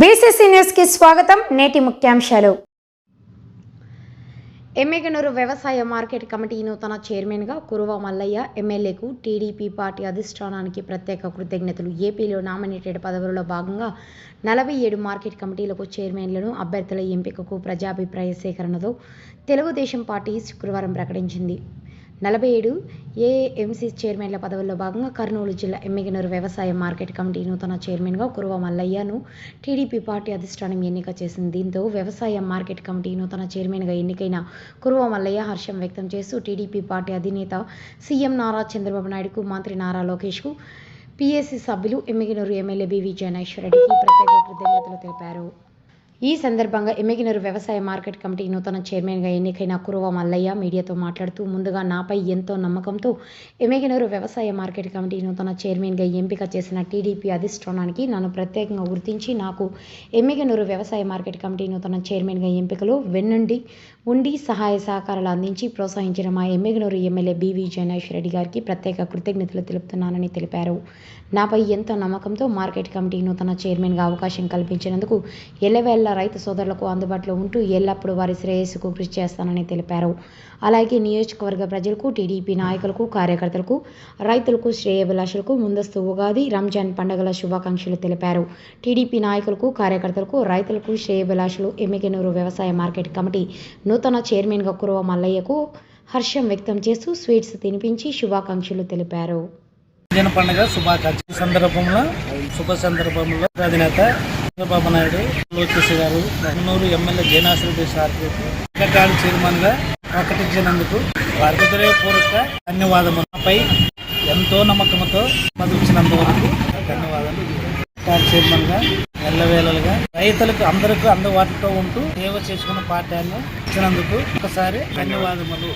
BCC న్యూస్కి స్వాగతం. నేటి ముఖ్యాంశాలు. ఎమ్మెగనూరు వ్యవసాయ మార్కెట్ కమిటీ నూతన చైర్మన్గా కురువ మల్లయ్య ఎమ్మెల్యేకు టీడీపీ పార్టీ అధిష్టానానికి ప్రత్యేక కృతజ్ఞతలు. ఏపీలో నామినేటెడ్ పదవులలో భాగంగా నలభై ఏడు మార్కెట్ కమిటీలకు చైర్మన్లను అభ్యర్థుల ఎంపికకు ప్రజాభిప్రాయ సేకరణతో తెలుగుదేశం పార్టీ శుక్రవారం ప్రకటించింది. నలభై ఏడు ఏఎంసీ చైర్మన్ల పదవుల్లో భాగంగా కర్నూలు జిల్లా ఎమ్మిగనూరు వ్యవసాయ మార్కెట్ కమిటీ నూతన చైర్మన్గా కురువ మల్లయ్యను టీడీపీ పార్టీ అధిష్టానం ఎన్నిక చేసింది. దీంతో వ్యవసాయ మార్కెట్ కమిటీ నూతన చైర్మన్గా ఎన్నికైన కురువ మల్లయ్య హర్షం వ్యక్తం చేస్తూ టీడీపీ పార్టీ అధినేత సీఎం నారా చంద్రబాబు నాయుడుకు మంత్రి నారా లోకేష్కు పీఏసీ సభ్యులు ఎమ్మిగనూరు ఎమ్మెల్యే బి విజయనాశ్వరరెడ్డికి ప్రత్యేక కృతజ్ఞతలు తెలిపారు. ఈ సందర్భంగా ఎమ్మెగినరు వ్యవసాయ మార్కెట్ కమిటీ నూతన చైర్మన్గా ఎన్నికైన కురువ మల్లయ్య మీడియాతో మాట్లాడుతూ ముందుగా నాపై ఎంతో నమ్మకంతో ఎమ్మెగినరు వ్యవసాయ మార్కెట్ కమిటీ నూతన చైర్మన్గా ఎంపిక చేసిన టీడీపీ అధిష్టానానికి నన్ను ప్రత్యేకంగా గుర్తించి నాకు ఎమ్మెగినూరు వ్యవసాయ మార్కెట్ కమిటీ నూతన చైర్మన్గా ఎంపికలో వెన్నుండి ఉండి సహాయ సహకారాలు అందించి ప్రోత్సహించిన మా ఎమ్మెగినూరు ఎమ్మెల్యే బివి జగనేశ్వర రెడ్డి గారికి ప్రత్యేక కృతజ్ఞతలు తెలుపుతున్నానని తెలిపారు. నాపై ఎంతో నమ్మకంతో మార్కెట్ కమిటీ నూతన చైర్మన్గా అవకాశం కల్పించినందుకు ఎల్లవేళ్ళ రైతు సోదరులకు అందుబాటులో ఉంటూ ఎల్లప్పుడూ వారి శ్రేయస్సుకు కృషి చేస్తానని తెలిపారు. అలాగే నియోజకవర్గ ప్రజలకు టీడీపీ నాయకులకు కార్యకర్తలకు రైతులకు శ్రేయభిలాషులకు ముందస్తు ఉగాది రంజాన్ పండుగల శుభాకాంక్షలు తెలిపారు. టీడీపీ నాయకులకు కార్యకర్తలకు రైతులకు శ్రేయభిలాషులు ఎమ్మిగనూరు వ్యవసాయ మార్కెట్ కమిటీ నూతన చైర్మన్గా కురవ మల్లయ్యకు హర్షం వ్యక్తం చేస్తూ స్వీట్స్ తినిపించి శుభాకాంక్షలు తెలిపారు. పండుగ శుభాకాంక్ష సందర్భంలో శుభ సందర్భంలో అధినేత చంద్రబాబు నాయుడు లోకేష్ గారు కర్నూలు ఎమ్మెల్యే జయనాశ్రెడ్డి సార్కి సెక్రటరీ చైర్మన్గా ప్రకటించినందుకు వారికి హృదయపూర్వక ధన్యవాదములపై ఎంతో నమ్మకంతో మదించినందువరకు ధన్యవాదాలు. సెక్రటరీ చైర్మన్గా ఎల్లవేళలుగా రైతులకు అందరికీ అందుబాటులో ఉంటూ సేవ చేసుకున్న పార్టీని ఇచ్చినందుకు ఒకసారి ధన్యవాదములు.